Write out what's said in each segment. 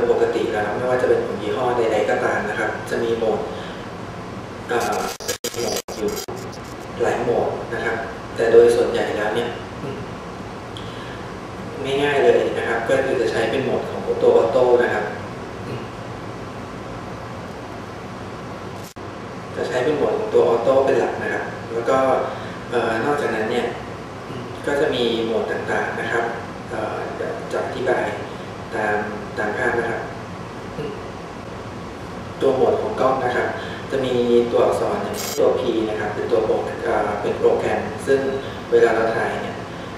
ยปกติแล้ว ไม่ว่าจะเป็นของยี่ห้อใดๆก็ตามนะครับ จะมีโหมดเอ่อโหมดอยู่หลายโหมดนะครับ แต่โดยส่วนใหญ่แล้วเนี่ยง่ายๆเลยนะครับ ก็คือจะใช้เป็นโหมดของตัวออโต้นะครับจะใช้เป็นโหมดของตัวออโต้เป็นหลักนะครับ แล้วก็นอกจากนั้นเนี่ยก็จะมีโหมดต่างๆนะครับจะอธิบายตาม ตามภาพนะครับ ตัวโหมดของกล้องนะครับ จะมีตัวอักษรอย่างตัว P นะครับ เป็นตัวโปรเป็นโปรแกรม ซึ่งเวลาเราถ่ายเนี่ย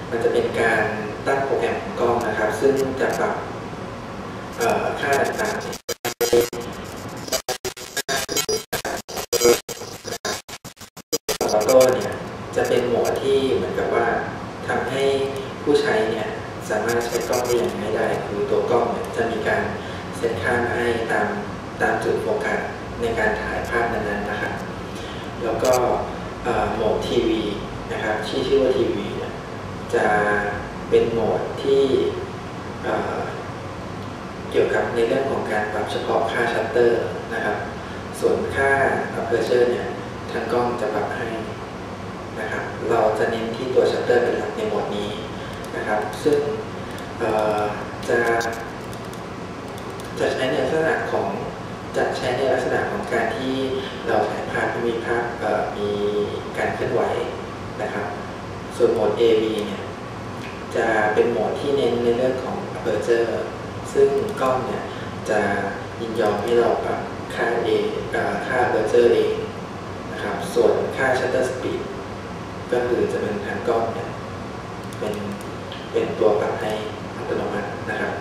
มันจะเป็นการตั้งโปรแกรมของกล้องนะครับ ซึ่งจะปรับค่าต่างๆเนี่ยออโต้เนี่ยจะเป็นโหมดที่เหมือนกับว่าทำให้ผู้ใช้เนี่ย สามารถใช้กล้องได้อย่างง่ายได้คือตัวกล้องเนี่ยจะมีการเซตค่าให้ตามตามจุดโฟกัสในการถ่ายภาพนั้นๆนะครับแล้วก็โหมดทีวีนะครับที่ชื่อว่าทีวีเนี่ยจะเป็นโหมดที่เอ่อเกี่ยวกับในเรื่องของการปรับเฉพาะค่าชัตเตอร์นะครับ ส่วนค่า aperture เนี่ยทางกล้องจะปรับให้นะครับ เราจะเน้นที่ตัวชัตเตอร์เป็นหลักในโหมดนี้ นะครับ ซึ่งจะจะใช้ในลักษณะของจะใช้ในลักษณะของการที่เราถ่ายภาพมีภาพมีการเคลื่อนไหวนะครับ ส่วนโหมด AV เนี่ยจะเป็นโหมดที่เน้นในเรื่องของ aperture ซึ่งกล้องเนี่ยจะยินยอมให้เราปรับค่า A เอค่า aperture เองนะครับ ส่วนค่า shutter speed ก็คือจะเป็นทางกล้องเนี่ยเป็นตัวปรับให้อัตโนมัตินะครับ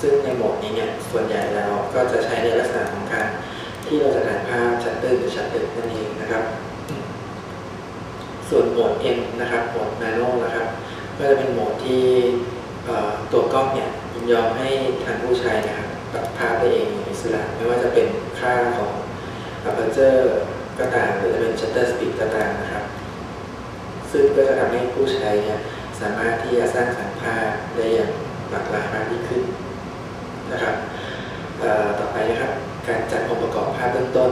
ซึ่งในโหมดนี้เนี่ยส่วนใหญ่แล้วก็จะใช้ในลักษณะของการที่เราจะถ่ายภาพชัตเตอร์หรือชัตเตอร์นั่นเองนะครับ ส่วนโหมด M นะครับโหมด Nano นะครับก็จะเป็นโหมดที่ตัวกล้องเนี่ยยินยอมให้ทางผู้ใช้นะครับปรับภาพได้เองอย่างอิสระไม่ว่าจะเป็นค่าของ aperture ก็ตามหรือจะเป็น shutter speed ก็ตามนะครับ ซึ่งก็จะทำให้ผู้ใช้เนี่ยสามารถที่จะสร้างสรรค์ภาพได้อย่างหลากหลายมากยิ่งขึ้นนะครับเอ่อต่อไป นะครับการจัดองค์ประกอบภาพเบื้องต้น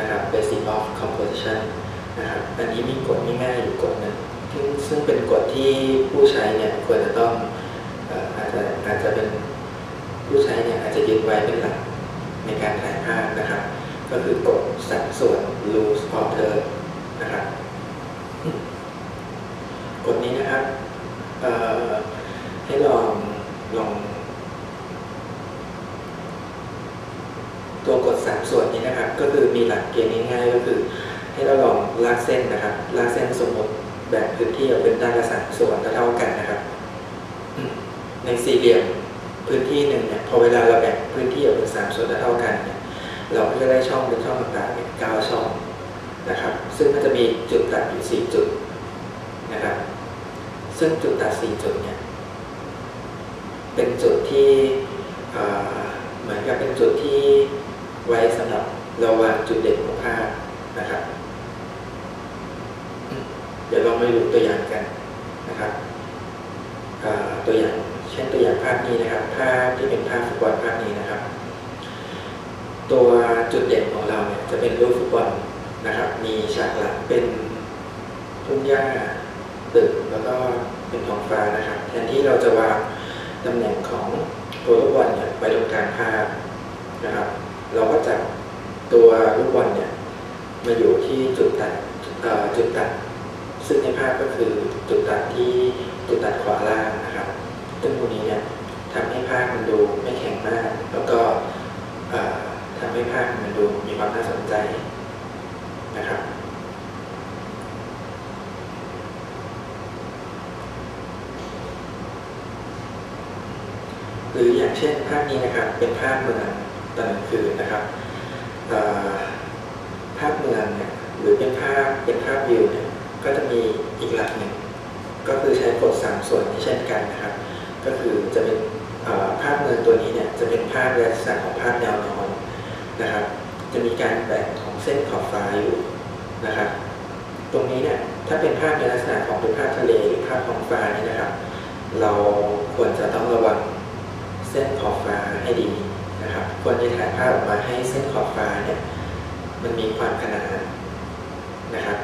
นะครับ basic of composition นะครับอันนี้มีกฎง่ายๆอยู่กฎนึงซึ่งซึ่งเป็นกฎที่ผู้ใช้เนี่ยควรจะต้องอาจจะอาจจะเป็นผู้ใช้เนี่ยอาจจะยึดไว้เป็นหลักในการถ่ายภาพนะครับ ก็คือกฎสัดส่วน rules of third นะครับกฎนี้นะครับเออให้ลองลอง ตัวกฎสามส่วนนี้นะครับ ก็คือมีหลักเกณฑ์ง่ายๆก็คือ ให้เราลองลากเส้นนะครับลากเส้นสมมติแบ่งพื้นที่ออกเป็นด้านละสามส่วนเท่ากันนะครับ ในสี่เหลี่ยมพื้นที่หนึ่งเนี่ยพอเวลาเราแบ่งพื้นที่ออกเป็นสามส่วนเท่ากันเนี่ยเราก็จะได้ช่องเป็นช่องต่างๆเป็นเก้าช่องนะครับ ซึ่งมันจะมีจุดตัดอยู่สี่จุดนะครับ ซึ่งจุดตัดสี่จุดเนี่ยเป็นจุดที่เหมือนกับเป็นจุดที่ไว้สำหรับ เราวางจุดเด่นของภาพนะครับ เดี๋ยวเรามาดูตัวอย่างกันนะครับตัวอย่างเช่นตัวอย่างภาพนี้นะครับ ภาพที่เป็นภาพฟุตบอลภาพนี้นะครับ ตัวจุดเด่นของเราเนี่ยจะเป็นรูปฟุตบอลนะครับ มีฉากหลังเป็นทุ่งหญ้าตึกแล้วก็เป็นท้องฟ้านะครับ แทนที่เราจะวางตำแหน่งของตัวลูกบอลเนี่ยไว้ตรงกลางภาพนะครับ เราก็จับ ตัวลูกบอลเนี่ยมาอยู่ที่จุดตัดจุดตัด ซึ่งในภาพก็คือจุดตัดที่จุดตัดขวาล่างนะครับซึ่งตรงนี้เนี่ยทำให้ภาพมันดูไม่แข็งมาก แล้วก็เอ่อทำให้ภาพมันดูมีความน่าสนใจนะครับหรืออย่างเช่นภาพนี้นะครับเป็นภาพเมืองตอนกลางคืนนะครับ ภาพเมืองเนี่ยหรือเป็นภาพเป็นภาพวิวเนี่ยก็จะมีอีกหลักหนึ่งก็คือใช้กฎสามส่วนนี้เช่นกันนะครับ ก็คือจะเป็นภาพเมืองตัวนี้เนี่ยจะเป็นภาพลักษณะของภาพแนวนอนนะครับ จะมีการแบ่งของเส้นขอบฟ้าอยู่นะครับ ตรงนี้เนี่ยถ้าเป็นภาพในลักษณะของเป็นภาพทะเลหรือภาพท้องฟ้านี่นะครับ เราควรจะต้องระวังเส้นขอบฟ้าให้ดี นะครับควรจะถ่ายภาพออกมาให้เส้นขอบฟ้าเนี่ยมันมีความขนานนะครับ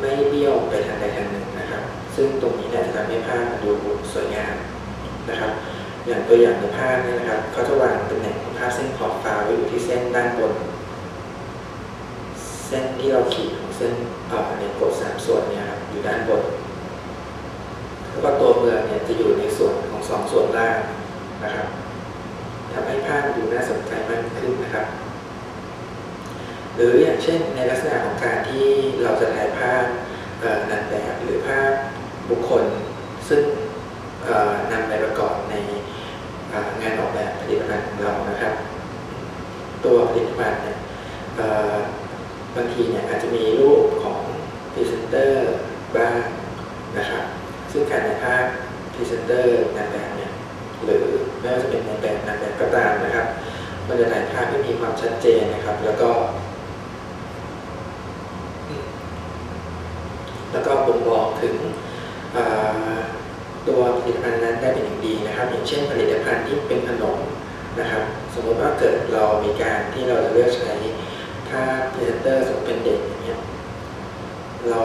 ไม่เบี้ยวไปทางใดทางหนึ่งนะครับ ซึ่งตรงนี้เนี่ยจะทำให้ภาพมันดูสวยงามนะครับ อย่างตัวอย่างในภาพนี่นะครับเขาจะวางตำแหน่งของภาพเส้นขอบฟ้าไว้อยู่ที่เส้นด้านบน เส้นที่เราขีดของเส้นในกดสามส่วนเนี่ยครับอยู่ด้านบนแล้วก็ตัวเมืองเนี่ยจะอยู่ในส่วนของสองส่วนล่างนะครับ ทำให้ภาพดูน่าสนใจมากขึ้นนะครับ หรืออย่างเช่นในลักษณะของการที่เราจะถ่ายภาพนางแบบหรือภาพบุคคล ซึ่งนำไปประกอบในงานออกแบบผลิตภัณฑ์ของเรานะครับ ตัวผลิตภัณฑ์เนี่ยบางทีเนี่ยอาจจะมีรูปของพรีเซนเตอร์บ้างนะครับ ซึ่งการในภาพพรีเซนเตอร์ มันจะถ่ายภาพที่มีความชัดเจนนะครับ แล้วก็ แล้วก็บ่งบอกถึงตัวผลิตภัณฑ์นั้นได้เป็นอย่างดีนะครับ อย่างเช่นผลิตภัณฑ์ที่เป็นขนมนะครับ สมมติว่าเกิดเรามีการที่เราจะเลือกใช้ถ้าพรีเซนเตอร์สมเป็นเด็กอย่างเงี้ยเรา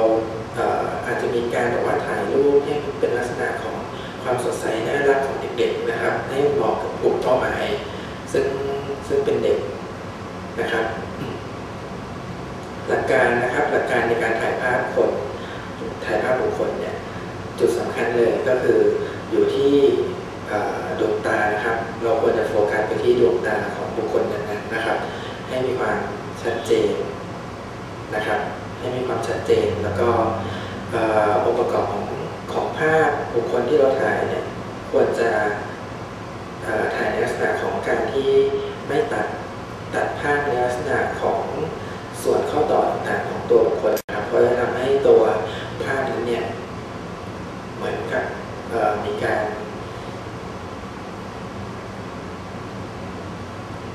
อาจจะมีการแบบว่าถ่ายรูปให้เป็นลักษณะของความสดใสน่ารักของเด็กๆนะครับ ให้เหมาะกับกลุ่มเป้าหมาย ซึ่งซึ่งเป็นเด็กนะครับ หลักการนะครับหลักการในการถ่ายภาพคนถ่ายภาพบุคคลเนี่ยจุดสำคัญเลยก็คืออยู่ที่ดวงตานะครับ เราควรจะโฟกัสไปที่ดวงตาของบุคคลนั้นนะครับ ให้มีความชัดเจนนะครับ ให้มีความชัดเจนแล้วก็องค์ประกอบของของภาพบุคคลที่เราถ่ายเนี่ยควรจะ ถ่ายในลักษณะของการที่ไม่ตัดตัดภาพในลักษณะของส่วนข้อต่อต่างๆของตัวบุคคลครับเพราะจะทำให้ตัวภาพนั้นเนี่ยเหมือนกับมีการ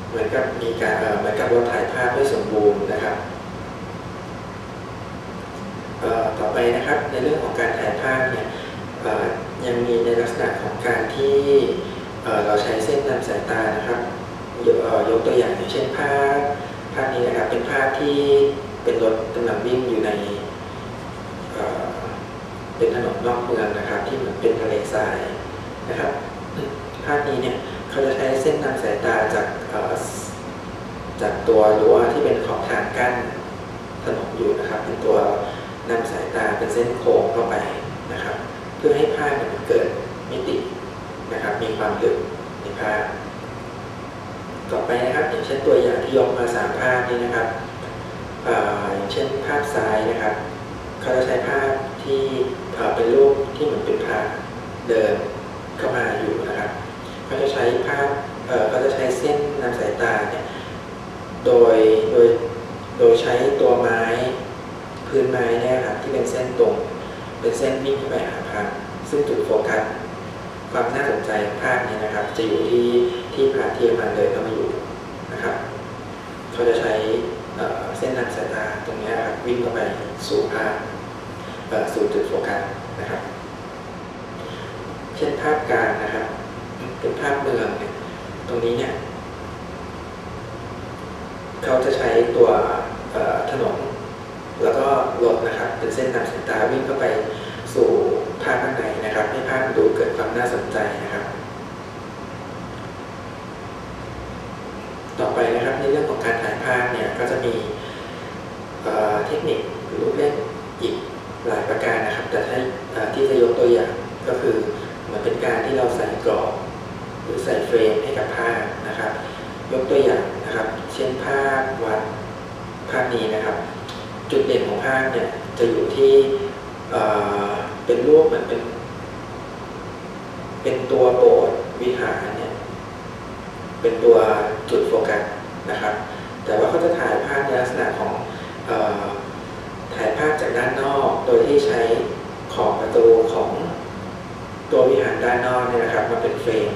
เหมือนกับมีการเหมือนกับเราถ่ายภาพได้สมบูรณ์นะครับต่อไปนะครับในเรื่องของการถ่ายภาพเนี่ยยังมีในลักษณะของการที่ เราใช้เส้นนำสายตานะครับยกตัวอย่างอย่างเช่นภาพภาพนี้นะครับเป็นภาพที่เป็นรถกำลังวิ่งอยู่ในเป็นถนนนอกเมืองนะครับ ที่เหมือนเป็นทะเลทรายนะครับ ภาพนี้เนี่ยเขาจะใช้เส้นนำสายตาจากจากตัวรั้วที่เป็นขอบทางกั้นถนนอยู่นะครับ เป็นตัวนำสายตาเป็นเส้นโค้งเข้าไปนะครับ เพื่อให้ภาพมันเกิดมิติ นะครับ มีความลึกในภาพ ต่อไปนะครับ อย่างเช่นตัวอย่างที่ยกมาสามภาพนี้นะครับอย่างเช่นภาพซ้ายนะครับ เขาจะใช้ภาพที่เป็นรูปที่เหมือนเป็นภาพเดินเข้ามาอยู่นะครับเขาจะใช้ภาพเขาจะใช้เส้นนำสายตาเนี่ยโดยโดยโดยใช้ตัวไม้พื้นไม้เนี่ยครับที่เป็นเส้นตรง เป็นเส้นวิ่งเข้าไปหาภาพซึ่งจุดโฟกัส ความน่าสนใจของภาพนี้นะครับ จะอยู่ที่ที่ภาพที่มันเดินเข้ามาอยู่นะครับเขาจะใช้เส้นนำสายตาตรงนี้ครับวิ่งเข้าไปสู่ภาพสู่จุดโฟกัสนะครับ เช่นภาพกางนะครับ เป็นภาพเมืองเนี่ยตรงนี้เนี่ยเขาจะใช้ตัวถนนแล้วก็รถนะครับ เป็นเส้นนำสายตาวิ่งเข้าไปสู่าพข้างในนะครับ ให้ภาพดูเกิดความน่าสนใจนะครับ ต่อไปนะครับในเรื่องของการถ่ายภาพเนี่ยก็จะมีเทคนิคหรือลูกเล่นอีกหลายประการนะครับ แต่ถ้าที่จะยกตัวอย่างก็คือเหมือนเป็นการที่เราใส่กรอบหรือใส่เฟรมให้กับภาพนะครับ ยกตัวอย่างนะครับ เช่นภาพวัดภาพนี้นะครับ จุดเด่นของภาพเนี่ยจะอยู่ที่ เป็นรูปเหมือนเป็น เป็นตัวโบสถ์วิหารเนี่ย เป็นตัวจุดโฟกัสนะครับ แต่ว่าเขาจะถ่ายภาพในลักษณะของถ่ายภาพจากด้านนอก โดยที่ใช้ขอบประตูของตัววิหารด้านนอกเนี่ยนะครับมาเป็นเฟรม